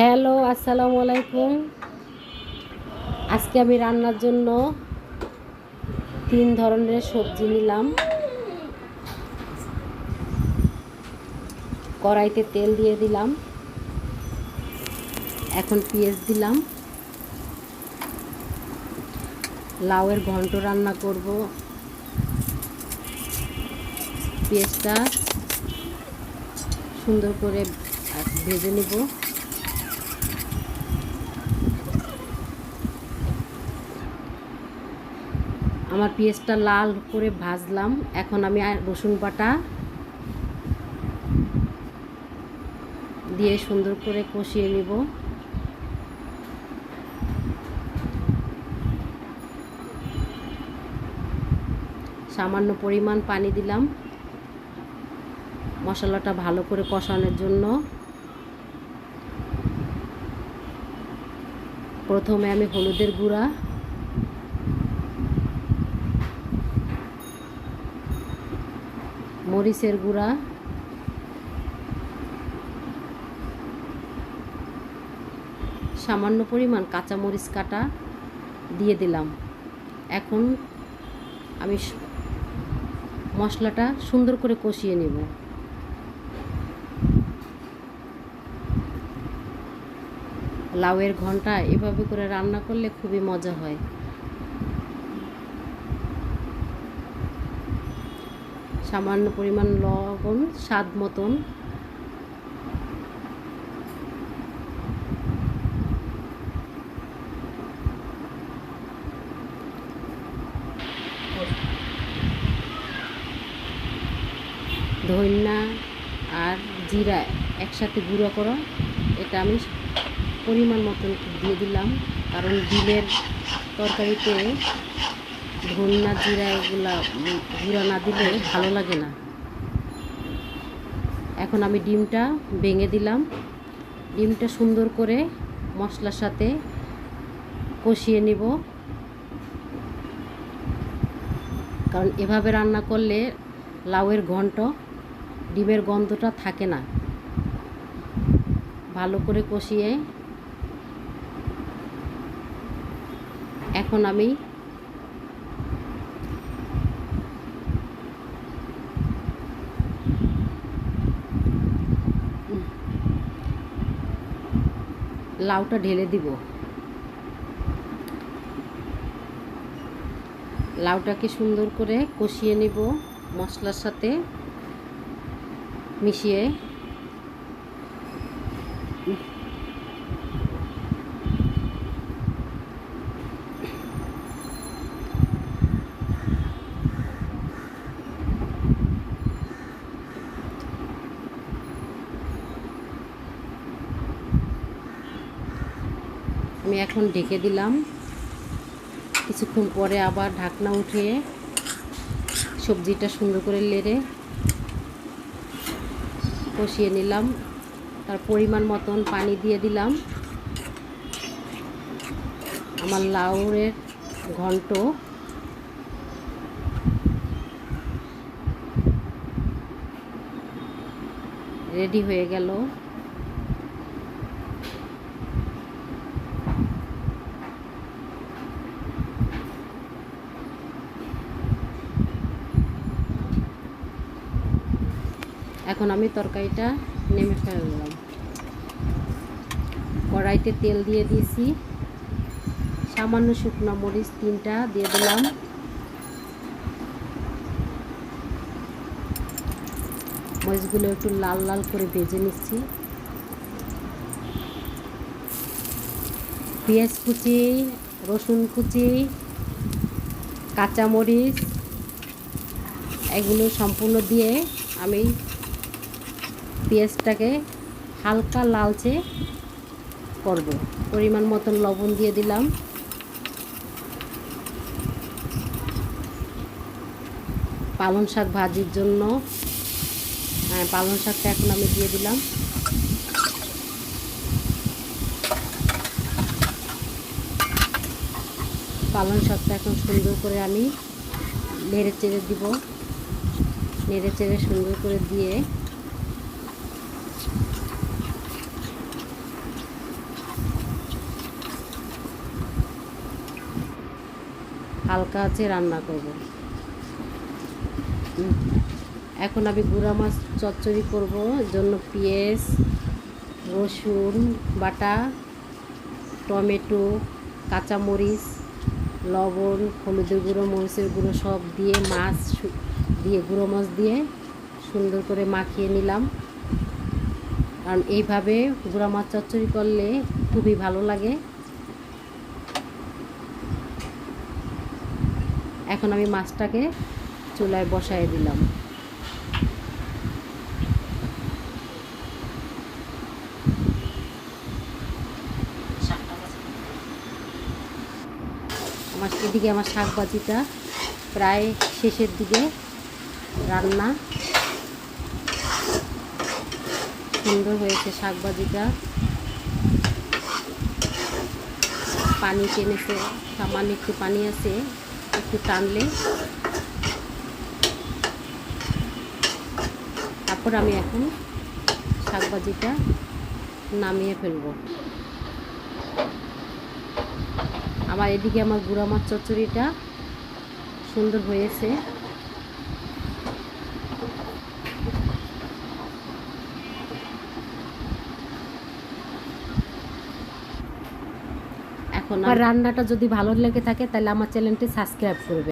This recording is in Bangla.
হ্যালো, আসসালামু আলাইকুম। আজকে আমি রান্নার জন্য তিন ধরনের সবজি নিলাম। কড়াইতে তেল দিয়ে দিলাম। এখন পেঁয়াজ দিলাম। লাউয়ের ঘন্ট রান্না করব। পেঁয়াজটা সুন্দর করে ভেজে নেব। আমার পেঁয়াজটা লাল করে ভাজলাম। এখন আমি রসুন বাটা দিয়ে সুন্দর করে কষিয়ে নেব। সামান্য পরিমাণ পানি দিলাম। মশলাটা ভালো করে কষানোর জন্য। প্রথমে আমি হলুদের গুঁড়া মরিচের গুঁড়া। সামান্য পরিমাণ কাঁচা মরিচ কাটা দিয়ে দিলাম। এখন আমি মশলাটা সুন্দর করে কষিয়ে নেব। লাউয়ের ঘণ্টা এভাবে করে রান্না করলে খুবই মজা হয়। সামান্য পরিমাণ লবণ, স্বাদ মতন। ধন্যা আর জিরা একসাথে গুঁড়ো করা। এটা আমি পরিমাণ মতন দিয়ে দিলাম, কারণ ডিমের তরকারিতে ধন্যা জিরা এগুলা গুঁড়া না দিলে ভালো লাগে না। এখন আমি ডিমটা ভেঙে দিলাম। ডিমটা সুন্দর করে মশলার সাথে কষিয়ে নেব। কারণ এভাবে রান্না করলে লাউয়ের ঘন্ট, ডিমের গন্ধটা থাকে না। ভালো করে কষিয়ে এখন আমি লাউটা ঢেলে দিব। লাউটাকে সুন্দর করে কষিয়ে নিব মশলার সাথে মিশিয়ে। আমি এখন ঢেকে দিলাম। কিছুক্ষণ পরে আবার ঢাকনা উঠিয়ে সবজিটা সুন্দর করে লেড়ে কষিয়ে নিলাম। তার পরিমাণ মতন পানি দিয়ে দিলাম। আমার লাউয়ের ঘন্ট। রেডি হয়ে গেল। এখন আমি তরকারিটা নেমে ফেললাম। কড়াইতে তেল দিয়ে দিয়েছি। সামান্য শুকনো মরিচ তিনটা দিয়ে দিলাম। মরিচগুলো একটু লাল লাল করে ভেজে নিচ্ছি। পেঁয়াজ কুচি, রসুন কুচি, কাঁচামরিচ, এগুলো সম্পূর্ণ দিয়ে আমি পেঁয়াজটাকে হালকা লালচে করব। পরিমাণ মতন লবণ দিয়ে দিলাম। পালং শাক ভাজির জন্য হ্যাঁ পালং শাকটা এখন আমি দিয়ে দিলাম। পালং শাকটা এখন সুন্দর করে আমি নেড়ে চেড়ে দিব। নেড়ে চেড়ে সুন্দর করে দিয়ে হালকা আছে, রান্না করব। এখন আমি গুঁড়া মাছ চচ্চড়ি করব জন্য পেঁয়াজ, রসুন, বাটা, টমেটো, কাঁচামরিচ, লবণ, হলুদের গুঁড়ো, মরিচের গুঁড়ো সব দিয়ে মাছ দিয়ে, গুঁড়ো মাছ দিয়ে সুন্দর করে মাখিয়ে নিলাম। কারণ এইভাবে গুঁড়া মাছ চচ্চড়ি করলে খুবই ভালো লাগে। এখন আমি মাছটাকে চুলায় বসায় দিলাম। আমার এদিকে আমার শাক ভাজিটা প্রায় শেষের দিকে রান্না সুন্দর হয়েছে শাক ভাজিটা পানি টেনেছে, সামান্য একটু পানি আছে। একটু টানলে। তারপর আমি এখন শাকভাজিটা নামিয়ে ফেলব। আমার এদিকে আমার গুঁড়া মাছ চচ্চড়িটা সুন্দর হয়েছে। এখন রান্নাটা যদি ভালো লেগে থাকে তাহলে আমার চ্যানেলটি সাবস্ক্রাইব করবে।